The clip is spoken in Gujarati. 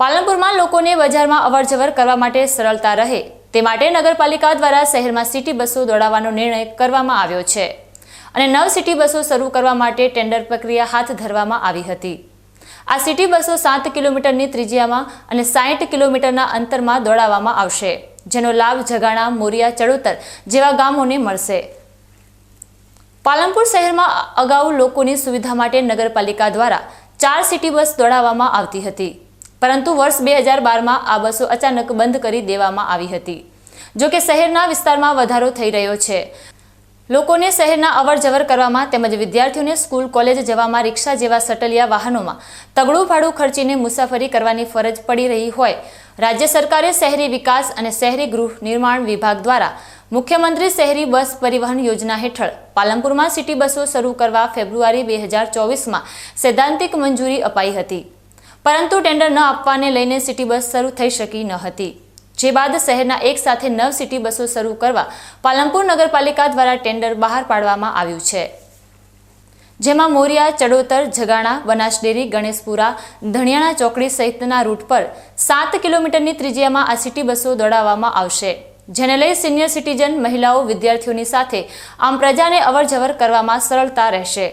પાલનપુરમાં લોકોને બજારમાં અવરજવર કરવા માટે સરળતા રહે. તે માટે નગરપાલિકા દ્વારા શહેરમાં સિટી બસો દોડાવવાનો નિર્ણય કરવામાં આવ્યો છે. અને નવ સિટી બસો શરૂ કરવા માટે ટેન્ડર પ્રક્રિયા હાથ ધરવામાં આવી હતી. આ સિટી બસો સાત કિલોમીટરની ત્રિજ્યામાં અને સાહીઠ કિલોમીટરના અંતરમાં દોડાવવામાં આવશે, જેનો લાભ જગાણા, મોરિયા, ચડોતર જેવા ગામોને મળશે. પાલનપુર શહેરમાં અગાઉ લોકોની સુવિધા માટે નગરપાલિકા દ્વારા ચાર સિટી બસ દોડાવવામાં આવતી હતી. પરંતુ વર્ષ બે હજાર બારમાં આ બસો અચાનક બંધ કરી દેવામાં આવી હતી. જો કે શહેરના વિસ્તારમાં વધારો થઈ રહ્યો છે. લોકોને શહેરના અવર જવર કરવામાં તેમજ વિદ્યાર્થીઓને સ્કૂલ, કોલેજ જવામાં રિક્ષા જેવા સટલિયા વાહનોમાં તગડું ભાડું ખર્ચીને મુસાફરી કરવાની ફરજ પડી રહી હોય, રાજ્ય સરકારે શહેરી વિકાસ અને શહેરી ગૃહ નિર્માણ વિભાગ દ્વારા મુખ્યમંત્રી શહેરી બસ પરિવહન યોજના હેઠળ પાલનપુરમાં સિટી બસો શરૂ કરવા ફેબ્રુઆરી બે હજાર ચોવીસમાં સૈદ્ધાંતિક મંજૂરી અપાઈ હતી. પરંતુ ટેન્ડર ન આપવાને લઈને સિટી બસ શરૂ થઈ શકી ન હતી. જે બાદ શહેરના એક સાથે નવ સિટી બસો શરૂ કરવા પાલનપુર નગરપાલિકા દ્વારા ટેન્ડર બહાર પાડવામાં આવ્યું છે. જેમાં મોરિયા, ચડોતર જગાણા બનાસડેરી, ગણેશપુરા, ધણિયાણા ચોકડી સહિતના રૂટ પર સાત કિલોમીટરની ત્રિજ્યામાં આ સિટી બસો દોડાવવામાં આવશે. જેને લઈ સિનિયર સિટીઝન, મહિલાઓ, વિદ્યાર્થીઓની સાથે આમ પ્રજાને અવરજવર કરવામાં સરળતા રહેશે.